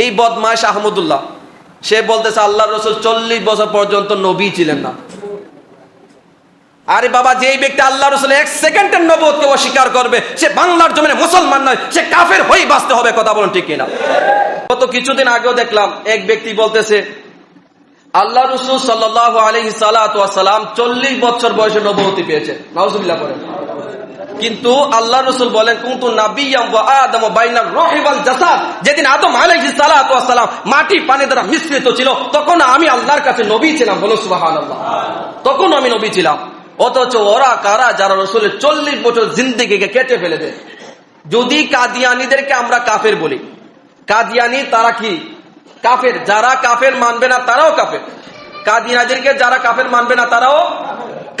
এই বদমাস আহমদুল্লাহ, সে বলতেছে আল্লাহ রসুল চল্লিশ বছর পর্যন্ত নবী ছিলেন না। আরে বাবা, যেই ব্যক্তি আল্লাহ রসুল এক সেকেন্ডের নবতকে অস্বীকার করবে, সে বাংলার জমিনে মুসলমান নয়, সে কাফের হয়েই বাঁচতে হবে, কথা বলুন ঠিক কিনা। গত কিছুদিন আগেও দেখলাম, এক ব্যক্তি বলতেছে আল্লাহ রসুল সাল্লাহ আলহি চল্লিশ বছর বয়সে নবতী পেয়েছে। নজুবিল্লাহ করেন কিন্তু আল্লাহ রসুল বলেন, কিন্তু যেদিন আদম আলাইহি সালাম মাটি পানি দ্বারা মিশ্রিত ছিল, তখন আমি আল্লাহর কাছে নবী ছিলাম বলো সুবাহান তখন আমি নবী ছিলাম। অথচ ওরা কারা যারা রসুলের চল্লিশ বছর জিন্দিগিকে কেটে ফেলে দেয়? যদি কাদিয়ানিদেরকে আমরা কাফের বলি, কাদিয়ানি তারা কি কাফের? যারা কাফের মানবে না তারাও কাফের। কাদিয়ানিদেরকে যারা কাফের মানবে না তারাও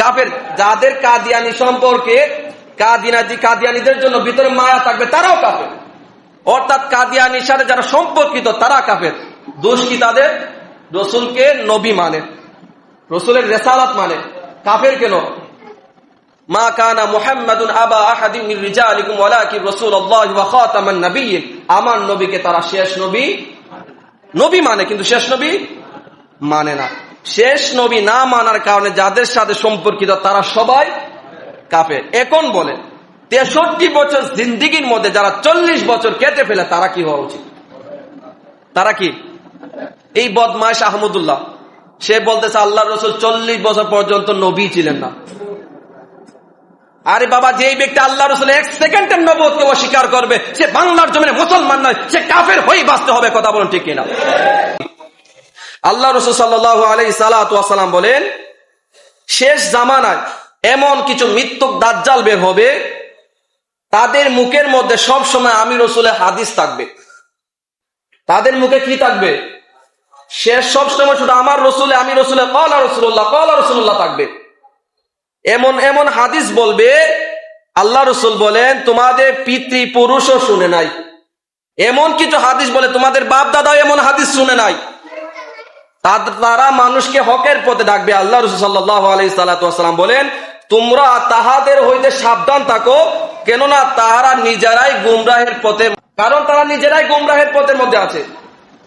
কাফের। যাদের কাদিয়ানি সম্পর্কে কাদিয়ানি কাদিয়ানিদের জন্য ভিতরে মায়া থাকবে, তারাও কাফের। অর্থাৎ কাদিয়ানির সাথে যারা সম্পর্কিত, তারা কাফের। দোষ কি তাদের? রসুলকে নবী মানে। রসুলের রেসালাত মানে। কাফের কেন? মা কানা আবা নবীকে তারা শেষ নবী নবী মানে কিন্তু শেষ নবী মানে না। শেষ নবী না মানার কারণে যাদের সাথে সম্পর্কিত, তারা সবাই কাফের। এখন বলে তেষট্টি বছর জিন্দিগির মধ্যে যারা চল্লিশ বছর কেটে ফেলে, তারা কি হওয়া উচিত? তারা কি? এই বদমাস আহমদুল্লাহ, সে বলতেছে আল্লাহ রসুল চল্লিশ বছর পর্যন্ত নবী ছিলেন না। আরে বাবা, যেই ব্যক্তি আল্লাহ রসুল এক সেকেন্ডের নবতকে অস্বীকার করবে, সে বাংলার জমিনে মুসলমান নয়, সে কাফের হয়েই বাঁচতে হবে, কথা বলুন ঠিক কিনা? আল্লাহ রসুল সাল্লাহ আলাই সালাম বলেন, শেষ জামানায় এমন কিছু মৃত্যুক দাজ্জাল বের হবে, তাদের মুখের মধ্যে সব সময় আমি রসুলের হাদিস থাকবে। তাদের মুখে কি থাকবে? সে সব সময় শুধু আমার রসুলে আমি রসুলে কলা রসুল্লাহ কলা রসুল্লাহ থাকবে। এমন এমন হাদিস বলবে, আল্লাহ রসুল বলেন, তোমাদের পিতৃ পুরুষও শুনে নাই। এমন কিছু হাদিস বলে, তোমাদের বাপ দাদাও এমন হাদিস শুনে নাই। তারা মানুষকে হকের পথে ডাকবে। আল্লাহ রসুল সাল্লাহ সাল্লাম বলেন তোমরা তাহাদের হইতে সাবধান থাকো, কেননা তাহারা নিজেরাই গুমরাহের পথে কারণ তারা নিজেরাই গুমরাহের পথের মধ্যে আছে।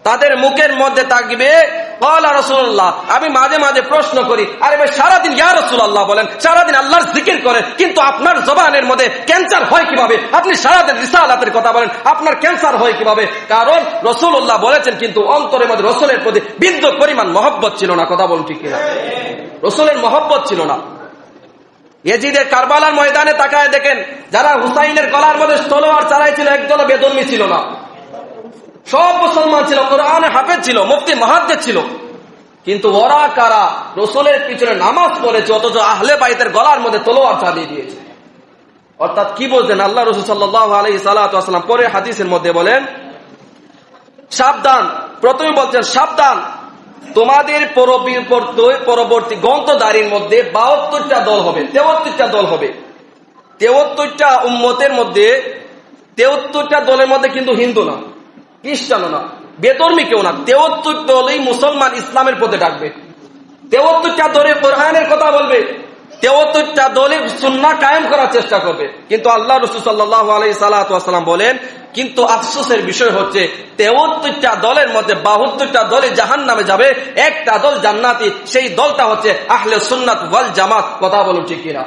তাদের মুখের মধ্যে থাকবে আমি মাঝে মাঝে প্রশ্ন করি, আরে ভাই, সারাদিন ইয়া রসুল্লাহ বলেন, সারাদিন আল্লাহর জিকির করেন, কিন্তু আপনার জবানের মধ্যে ক্যান্সার হয় কীভাবে? আপনি সারাদিন রিসালাতের কথা বলেন, আপনার ক্যান্সার হয় কীভাবে? কারণ রসুল্লাহ বলেছেন, কিন্তু অন্তরের মধ্যে রসুলের প্রতি বিন্দু পরিমাণ মহব্বত ছিল না, কথা বলুন ঠিক রসুলের মহব্বত ছিল না। এজিদের কারবালার ময়দানে তাকায় দেখেন, যারা হুসাইনের গলার মধ্যে তলোয়ার চালাইছিল, একদল বেদর্মী ছিল না। সব মুসলমান ছিল, কোরআনে হাফেজ ছিল মুক্তি মহাদ্দের ছিল। কিন্তু ওরা কারা? রসুলের পিছনে নামাজ পড়েছে, অথচ আহলে বাইতের গলার মধ্যে তলোয়ার চালিয়ে দিয়েছে। অর্থাৎ কি বলছেন? আল্লাহ রসুল সাল্লাহ আলহি সাল্লাম পরে হাদিসের মধ্যে বলেন, সাবধান। প্রথমে বলছেন, সাবধান। তোমাদের পরবর্তী গ্রন্থদারির মধ্যে বাহাত্তরটা দল হবে, তেহত্তরটা দল হবে। তেহত্তরটা উম্মতের মধ্যে, তেহত্তরটা দলের মধ্যে কিন্তু হিন্দু না, খ্রিস্টানও না বেতর্মী কেউ না। তেহত্তর দলই মুসলমান ইসলামের পথে ডাকবে। তেহত্তরটা দলে কোরআনের কথা বলবে। তেহত্তরটা দলে সুন্না কায়েম করার চেষ্টা করবে। কিন্তু আল্লাহ রসুল সাল্লাহ আলাই সাল্লাম বলেন কিন্তু আফসোসের বিষয় হচ্ছে, তেহত্তরটা দলের মধ্যে বাহাত্তরটা দলে জাহান নামে যাবে, একটা দল জান্নাতি, সেই দলটা হচ্ছে আহলে সুন্নাত ওয়াল জামাত। কথা বলুন ঠিক কিনা?